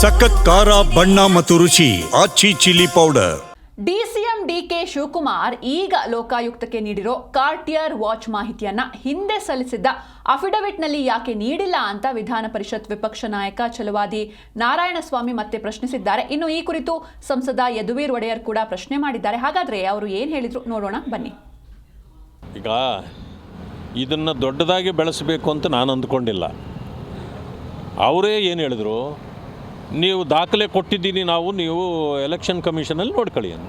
ಸಖತ್ ಖಾರ ಬಣ್ಣ ಮತ್ತು ರುಚಿ Aachi chilli powder. DCM DK Shivakumar ಈಗ ಲೋಕಾಯುಕ್ತಕ್ಕೆ ನೀಡಿರೋ ಕಾರ್ಟಿಯರ್ ವಾಚ್ ಮಾಹಿತಿಯನ್ನ ಹಿಂದೆ ಸಲ್ಲಿಸಿದ್ದ ಅಫಿಡವಿಟ್ನಲ್ಲಿ ಯಾಕೆ ನೀಡಿಲ್ಲ ಅಂತ ವಿಧಾನ ಪರಿಷತ್ ವಿಪಕ್ಷ ನಾಯಕ ಛಲವಾದಿ ನಾರಾಯಣಸ್ವಾಮಿ ಮತ್ತೆ ಪ್ರಶ್ನಿಸಿದ್ದಾರೆ. ಇನ್ನು ಈ ಕುರಿತು ಸಂಸದ ಯದುವೀರ್ ಒಡೆಯರ್ ಕೂಡ ಪ್ರಶ್ನೆ ಮಾಡಿದ್ದಾರೆ. ಹಾಗಾದ್ರೆ ಅವರು ಏನು ಹೇಳಿದ್ರು ನೋಡೋಣ ಬನ್ನಿ. ಈಗ ಇದನ್ನು ದೊಡ್ಡದಾಗಿ ಬೆಳೆಸಬೇಕು ಅಂತ ನಾನು ಅಂದ್ಕೊಂಡಿಲ್ಲ. ಅವರೇ ಏನು ಹೇಳಿದ್ರು? ನೀವು ದಾಖಲೆ ಕೊಟ್ಟಿದ್ದೀನಿ ನಾವು, ನೀವು ಎಲೆಕ್ಷನ್ ಕಮಿಷನಲ್ಲಿ ನೋಡ್ಕೊಳ್ಳಿ ಅಂತ.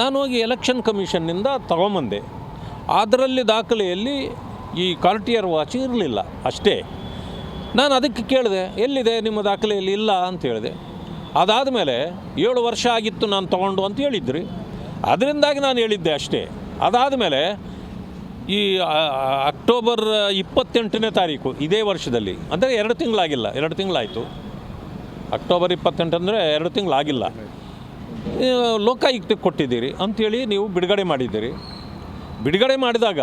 ನಾನು ಹೋಗಿ ಎಲೆಕ್ಷನ್ ಕಮಿಷನ್ನಿಂದ ತಗೊಂಬಂದೆ. ಅದರಲ್ಲಿ ದಾಖಲೆಯಲ್ಲಿ ಈ ಕಾರ್ಟಿಯರ್ ವಾಚ್ ಇರಲಿಲ್ಲ, ಅಷ್ಟೇ. ನಾನು ಅದಕ್ಕೆ ಕೇಳಿದೆ, ಎಲ್ಲಿದೆ ನಿಮ್ಮ ದಾಖಲೆಯಲ್ಲಿ ಇಲ್ಲ ಅಂತ ಹೇಳಿದೆ. ಅದಾದ ಮೇಲೆ ಏಳು ವರ್ಷ ಆಗಿತ್ತು ನಾನು ತಗೊಂಡು ಅಂತ ಹೇಳಿದ್ರಿ. ಅದರಿಂದಾಗಿ ನಾನು ಹೇಳಿದ್ದೆ ಅಷ್ಟೇ. ಅದಾದ ಮೇಲೆ ಈ ಅಕ್ಟೋಬರ್ ಇಪ್ಪತ್ತೆಂಟನೇ ತಾರೀಕು, ಇದೇ ವರ್ಷದಲ್ಲಿ, ಅಂದರೆ ಎರಡು ತಿಂಗಳಾಗಿಲ್ಲ, ಎರಡು ತಿಂಗಳಾಯಿತು. ಅಕ್ಟೋಬರ್ ಇಪ್ಪತ್ತೆಂಟು ಅಂದರೆ ಎರಡು ತಿಂಗಳಾಗಿಲ್ಲ. ಆಗಿಲ್ಲ ಲೋಕಾಯುಕ್ತಕ್ಕೆ ಕೊಟ್ಟಿದ್ದೀರಿ ಅಂಥೇಳಿ ನೀವು ಬಿಡುಗಡೆ ಮಾಡಿದ್ದೀರಿ. ಬಿಡುಗಡೆ ಮಾಡಿದಾಗ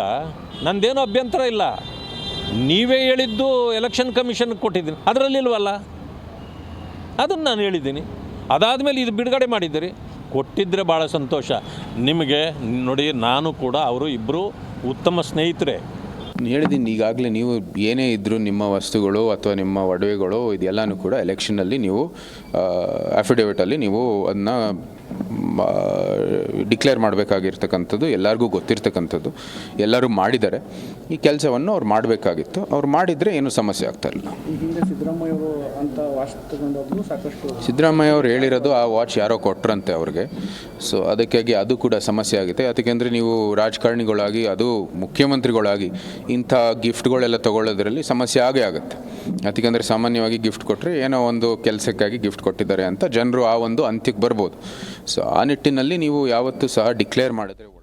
ನಂದೇನು ಅಭ್ಯಂತರ ಇಲ್ಲ. ನೀವೇ ಹೇಳಿದ್ದು ಎಲೆಕ್ಷನ್ ಕಮಿಷನ್ ಕೊಟ್ಟಿದ್ದೀನಿ ಅದರಲ್ಲಿಲ್ವಲ್ಲ ಅದನ್ನು ನಾನು ಹೇಳಿದ್ದೀನಿ. ಅದಾದಮೇಲೆ ಇದು ಬಿಡುಗಡೆ ಮಾಡಿದ್ದೀರಿ. ಕೊಟ್ಟಿದ್ದರೆ ಭಾಳ ಸಂತೋಷ. ನಿಮಗೆ ನೋಡಿ, ನಾನು ಕೂಡ ಅವರು ಇಬ್ಬರು ಉತ್ತಮ ಸ್ನೇಹಿತರೆ. ಹೇಳಿದ್ದೀನಿ, ಈಗಾಗಲೇ ನೀವು ಏನೇ ಇದ್ದರೂ ನಿಮ್ಮ ವಸ್ತುಗಳು ಅಥವಾ ನಿಮ್ಮ ಒಡವೆಗಳು ಇದೆಲ್ಲನೂ ಕೂಡ ಎಲೆಕ್ಷನಲ್ಲಿ ನೀವು ಅಫಿಡೇವಿಟಲ್ಲಿ ನೀವು ಅದನ್ನ ಡಿಕ್ಲೇರ್ ಮಾಡಬೇಕಾಗಿರ್ತಕ್ಕಂಥದ್ದು ಎಲ್ಲರಿಗೂ ಗೊತ್ತಿರ್ತಕ್ಕಂಥದ್ದು ಎಲ್ಲರೂ ಮಾಡಿದ್ದಾರೆ ಈ ಕೆಲಸವನ್ನು ಅವ್ರು ಮಾಡಬೇಕಾಗಿತ್ತು. ಅವ್ರು ಮಾಡಿದರೆ ಏನೂ ಸಮಸ್ಯೆ ಆಗ್ತಾ ಇಲ್ಲ. ಸಿದ್ದರಾಮಯ್ಯ ಅವ್ರು ಹೇಳಿರೋದು ಆ ವಾಚ್ ಯಾರೋ ಕೊಟ್ರಂತೆ ಅವ್ರಿಗೆ. ಸೊ ಅದಕ್ಕಾಗಿ ಅದು ಕೂಡ ಸಮಸ್ಯೆ ಆಗುತ್ತೆ. ಅದಕ್ಕೆಂದರೆ ನೀವು ರಾಜಕಾರಣಿಗಳಾಗಿ ಅದು ಮುಖ್ಯಮಂತ್ರಿಗಳಾಗಿ ಇಂಥ ಗಿಫ್ಟ್ಗಳೆಲ್ಲ ತಗೊಳ್ಳೋದ್ರಲ್ಲಿ ಸಮಸ್ಯೆ ಆಗೇ ಆಗುತ್ತೆ. ಅದಕ್ಕೆಂದರೆ ಸಾಮಾನ್ಯವಾಗಿ ಗಿಫ್ಟ್ ಕೊಟ್ಟರೆ ಏನೋ ಒಂದು ಕೆಲಸಕ್ಕಾಗಿ ಗಿಫ್ಟ್ ಕೊಟ್ಟಿದ್ದಾರೆ ಅಂತ ಜನರು ಆ ಒಂದು ಅಂತ್ಯಕ್ಕೆ ಬರ್ಬೋದು. ಸೊ ಆ ನಿಟ್ಟಿನಲ್ಲಿ ನೀವು ಯಾವತ್ತೂ ಸಹ ಡಿಕ್ಲೇರ್ ಮಾಡಿದ್ರೆ